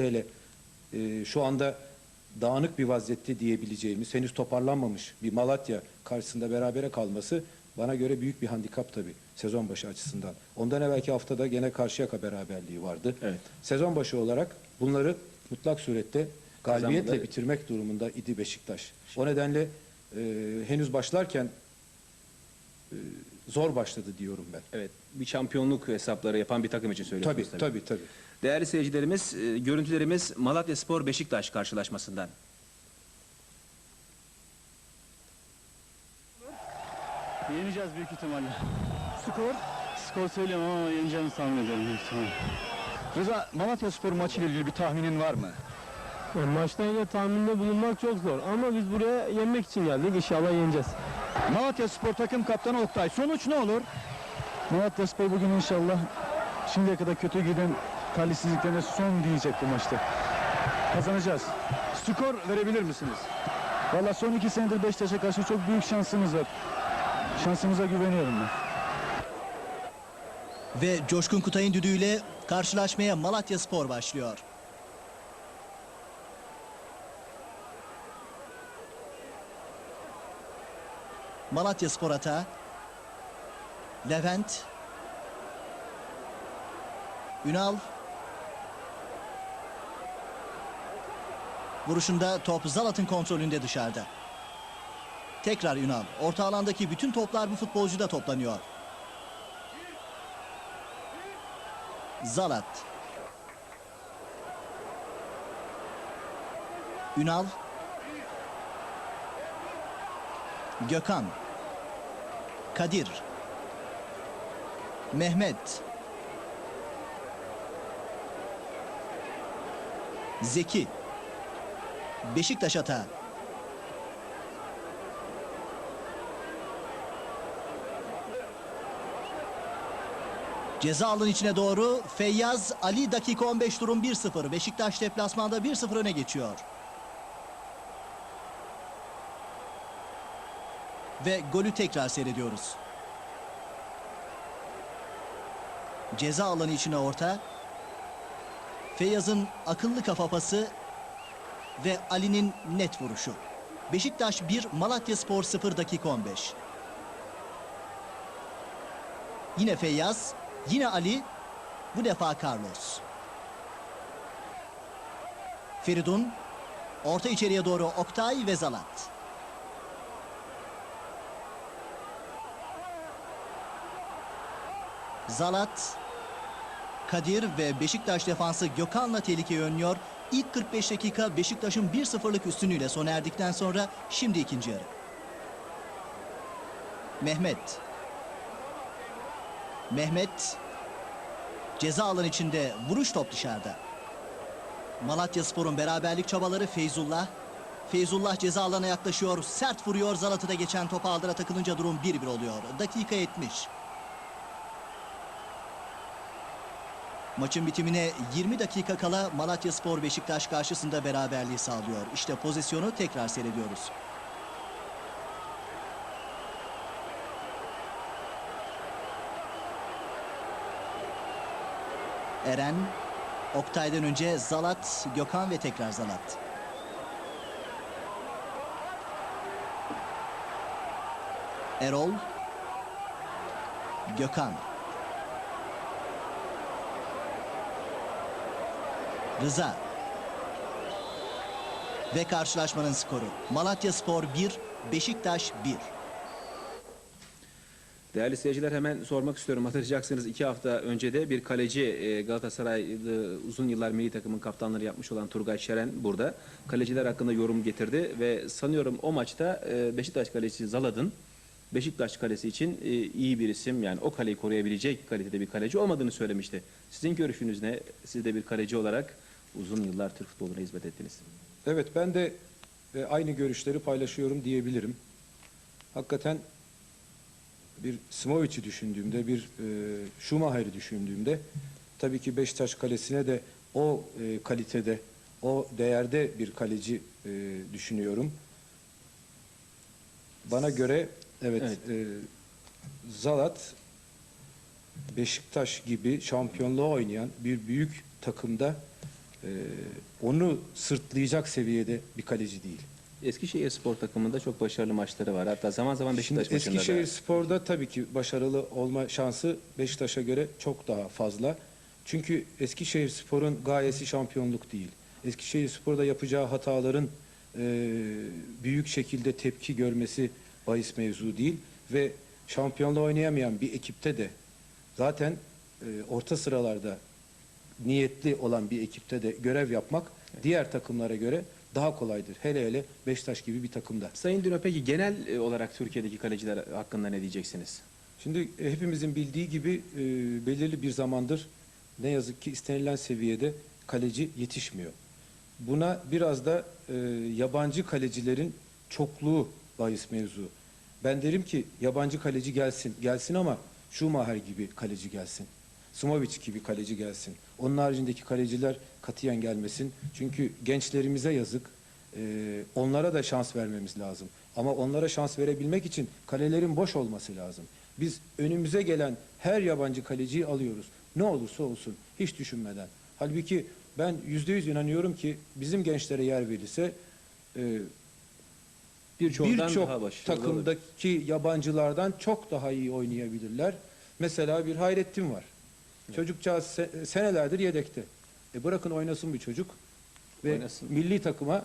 hele e, şu anda dağınık bir vaziyette diyebileceğimiz, henüz toparlanmamış bir Malatya karşısında berabere kalması bana göre büyük bir handikap tabii sezon başı açısından. Ondan evvelki haftada gene Karşıyaka beraberliği vardı. Evet. Sezon başı olarak bunları mutlak surette galibiyetle Kazanmaları- bitirmek durumunda idi Beşiktaş. O nedenle e, henüz başlarken e, zor başladı diyorum ben. Evet, bir şampiyonluk hesapları yapan bir takım için söylüyorsunuz Tabii, tabii, tabii. Değerli seyircilerimiz, e, görüntülerimiz Malatya Spor Beşiktaş karşılaşmasından. Yeneceğiz büyük ihtimalle. Skor? Skor söyleyemem ama yeneceğimizi tahmin ediyorum büyük ihtimalle. Rıza Malatya Spor maçı ile ilgili bir tahminin var mı? Yani maçtan yine tahminde bulunmak çok zor ama biz buraya yenmek için geldik. İnşallah yeneceğiz. Malatya Spor takım kaptanı Oktay. Sonuç ne olur? Malatya Spor bugün inşallah şimdiye kadar kötü giden talihsizliklerine son diyecek bu maçta. Kazanacağız. Skor verebilir misiniz? Valla son iki senedir Beşiktaş'a karşı çok büyük şansımız var. Şansımıza güveniyorum ben. Ve Coşkun Kutay'ın düdüğüyle karşılaşmaya Malatya Spor başlıyor. Malatya Spor atağı. Levent. Ünal. Vuruşunda top Zalat'ın kontrolünde dışarıda. Tekrar Ünal. Orta alandaki bütün toplar bu futbolcuda toplanıyor. Zalat. Ünal. Gökhan. Kadir. Mehmet. Zeki. Beşiktaş atağı. Ceza alanı içine doğru Feyyaz Ali dakika 15 durum 1-0. Beşiktaş deplasmanda 1-0 öne geçiyor. Ve golü tekrar seyrediyoruz. Ceza alanı içine orta. Feyyaz'ın akıllı kafa pası ve Ali'nin net vuruşu. Beşiktaş 1, Malatya Spor 0 dakika 15. Yine Feyyaz, yine Ali, bu defa Carlos. Feridun, orta içeriye doğru Oktay ve Zalat. Zalat, Kadir ve Beşiktaş defansı Gökhan'la tehlikeyi önlüyor. İlk 45 dakika Beşiktaş'ın 1-0'lık üstünlüğüyle sona erdikten sonra şimdi ikinci yarı. Mehmet. Mehmet ceza alan içinde vuruş top dışarıda. Malatya Spor'un beraberlik çabaları Feyzullah. Feyzullah ceza alana yaklaşıyor. Sert vuruyor. Zalat'ı da geçen topa aldıra takılınca durum 1-1 oluyor. Dakika 70. Maçın bitimine 20 dakika kala Malatya Spor Beşiktaş karşısında beraberliği sağlıyor. İşte pozisyonu tekrar seyrediyoruz. Eren, Oktay'dan önce Zalat, Gökhan ve tekrar Zalat. Erol, Gökhan. Rıza. Ve karşılaşmanın skoru. Malatya Spor 1, Beşiktaş 1. Değerli seyirciler hemen sormak istiyorum. Hatırlayacaksınız iki hafta önce de bir kaleci e, Galatasaray'da uzun yıllar milli takımın kaptanları yapmış olan Turgay Şeren burada. Kaleciler hakkında yorum getirdi ve sanıyorum o maçta e, Beşiktaş kalecisi Zalad'ın Beşiktaş kalesi için e, iyi bir isim yani o kaleyi koruyabilecek kalitede bir kaleci olmadığını söylemişti. Sizin görüşünüz ne? Siz de bir kaleci olarak uzun yıllar Türk futboluna hizmet ettiniz. Evet ben de e, aynı görüşleri paylaşıyorum diyebilirim. Hakikaten bir Smovic'i düşündüğümde, bir e, Schumacher'i düşündüğümde tabii ki Beşiktaş kalesine de o e, kalitede, o değerde bir kaleci e, düşünüyorum. Bana göre evet, Evet. e, Zalat Beşiktaş gibi şampiyonluğa oynayan bir büyük takımda e, onu sırtlayacak seviyede bir kaleci değil. Eskişehir spor takımında çok başarılı maçları var. Hatta zaman zaman Şimdi Beşiktaş maçında Eskişehir da. Spor'da tabii ki başarılı olma şansı Beşiktaş'a göre çok daha fazla. Çünkü Eskişehir Spor'un gayesi şampiyonluk değil. Eskişehir Spor'da yapacağı hataların e, büyük şekilde tepki görmesi bahis mevzu değil ve şampiyonla oynayamayan bir ekipte de zaten e, orta sıralarda niyetli olan bir ekipte de görev yapmak diğer takımlara göre daha kolaydır. Hele hele Beşiktaş gibi bir takımda. Sayın Dino peki genel e, olarak Türkiye'deki kaleciler hakkında ne diyeceksiniz? Şimdi e, hepimizin bildiği gibi e, belirli bir zamandır ne yazık ki istenilen seviyede kaleci yetişmiyor. Buna biraz da e, yabancı kalecilerin çokluğu bahis mevzu. Ben derim ki yabancı kaleci gelsin, gelsin ama Schumacher gibi kaleci gelsin. Smovic gibi kaleci gelsin. Onun haricindeki kaleciler katiyen gelmesin. Çünkü gençlerimize yazık. E, onlara da şans vermemiz lazım. Ama onlara şans verebilmek için kalelerin boş olması lazım. Biz önümüze gelen her yabancı kaleciyi alıyoruz. Ne olursa olsun hiç düşünmeden. Halbuki ben yüzde yüz inanıyorum ki bizim gençlere yer verilse e, birçok daha başarılı olur. takımdaki yabancılardan çok daha iyi oynayabilirler. Mesela bir Hayrettin var. Çocukcağız se- senelerdir yedekte. E bırakın oynasın bir çocuk ve Oynasın. milli takıma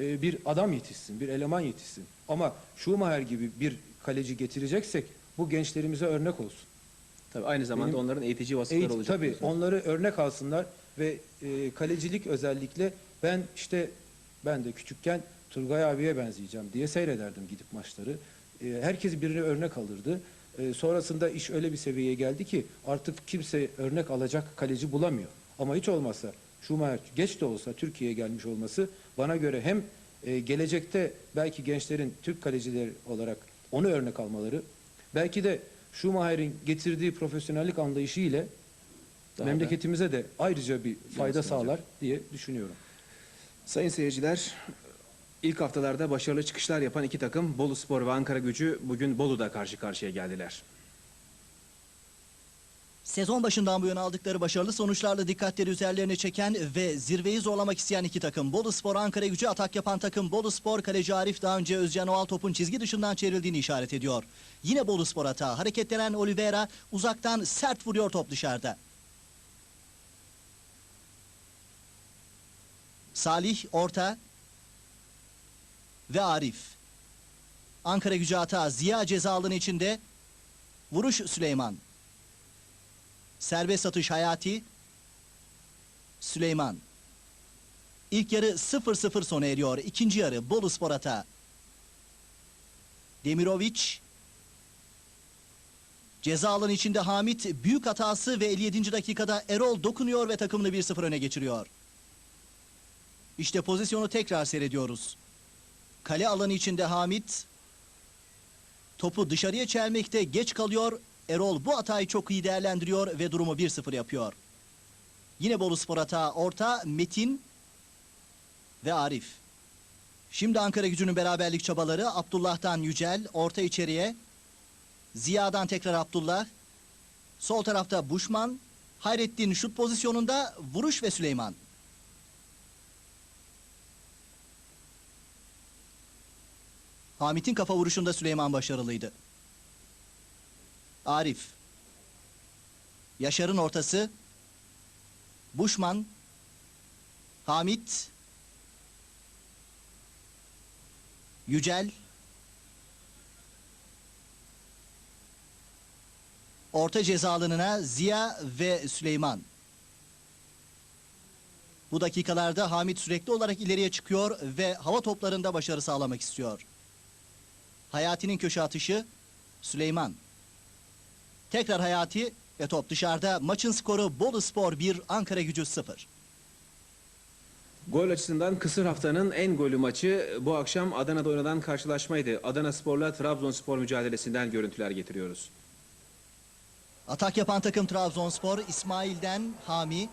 e, bir adam yetişsin, bir eleman yetişsin. Ama Schumacher gibi bir kaleci getireceksek bu gençlerimize örnek olsun. Tabii aynı zamanda Benim onların eğitici vasıfları Eğit- olacak. tabii diyorsunuz. onları örnek alsınlar ve e, kalecilik özellikle ben işte ben de küçükken Turgay abiye benzeyeceğim diye seyrederdim gidip maçları. E, herkes birini örnek alırdı. E, sonrasında iş öyle bir seviyeye geldi ki artık kimse örnek alacak kaleci bulamıyor. Ama hiç olmazsa Schumacher geç de olsa Türkiye'ye gelmiş olması bana göre hem e, gelecekte belki gençlerin Türk kalecileri olarak onu örnek almaları belki de Schumacher'in getirdiği profesyonellik anlayışı ile Daha da memleketimize de ayrıca bir fayda sağlar diye düşünüyorum. Sayın seyirciler, ilk haftalarda başarılı çıkışlar yapan iki takım Bolu Spor ve Ankara Gücü bugün Bolu'da karşı karşıya geldiler. Sezon başından bu yana aldıkları başarılı sonuçlarla dikkatleri üzerlerine çeken ve zirveyi zorlamak isteyen iki takım. Bolu Spor Ankara gücü atak yapan takım Bolu Spor kaleci Arif daha önce Özcan Oğal topun çizgi dışından çevrildiğini işaret ediyor. Yine Bolu Spor hata. Hareketlenen Oliveira uzaktan sert vuruyor top dışarıda. Salih orta ve Arif. Ankara gücü hata. Ziya ceza alanı içinde. Vuruş Süleyman. Serbest atış Hayati. Süleyman. İlk yarı 0-0 sona eriyor. İkinci yarı Bolu Spor hata. Demirovic. Ceza içinde Hamit büyük hatası ve 57. dakikada Erol dokunuyor ve takımını 1-0 öne geçiriyor. İşte pozisyonu tekrar seyrediyoruz. Kale alanı içinde Hamit topu dışarıya çelmekte geç kalıyor. Erol bu hatayı çok iyi değerlendiriyor ve durumu 1-0 yapıyor. Yine Bolu Spor hata orta Metin ve Arif. Şimdi Ankara gücünün beraberlik çabaları Abdullah'tan Yücel orta içeriye. Ziya'dan tekrar Abdullah. Sol tarafta Buşman. Hayrettin şut pozisyonunda vuruş ve Süleyman. Hamit'in kafa vuruşunda Süleyman başarılıydı. Arif. Yaşar'ın ortası. Buşman. Hamit. Yücel. Orta ceza alanına Ziya ve Süleyman. Bu dakikalarda Hamit sürekli olarak ileriye çıkıyor ve hava toplarında başarı sağlamak istiyor. Hayati'nin köşe atışı Süleyman. Tekrar Hayati ve top dışarıda. Maçın skoru Bolu Spor 1, Ankara Gücü 0. Gol açısından kısır haftanın en golü maçı bu akşam Adana'da oynanan karşılaşmaydı. Adana Spor'la Trabzonspor mücadelesinden görüntüler getiriyoruz. Atak yapan takım Trabzonspor, İsmail'den Hami,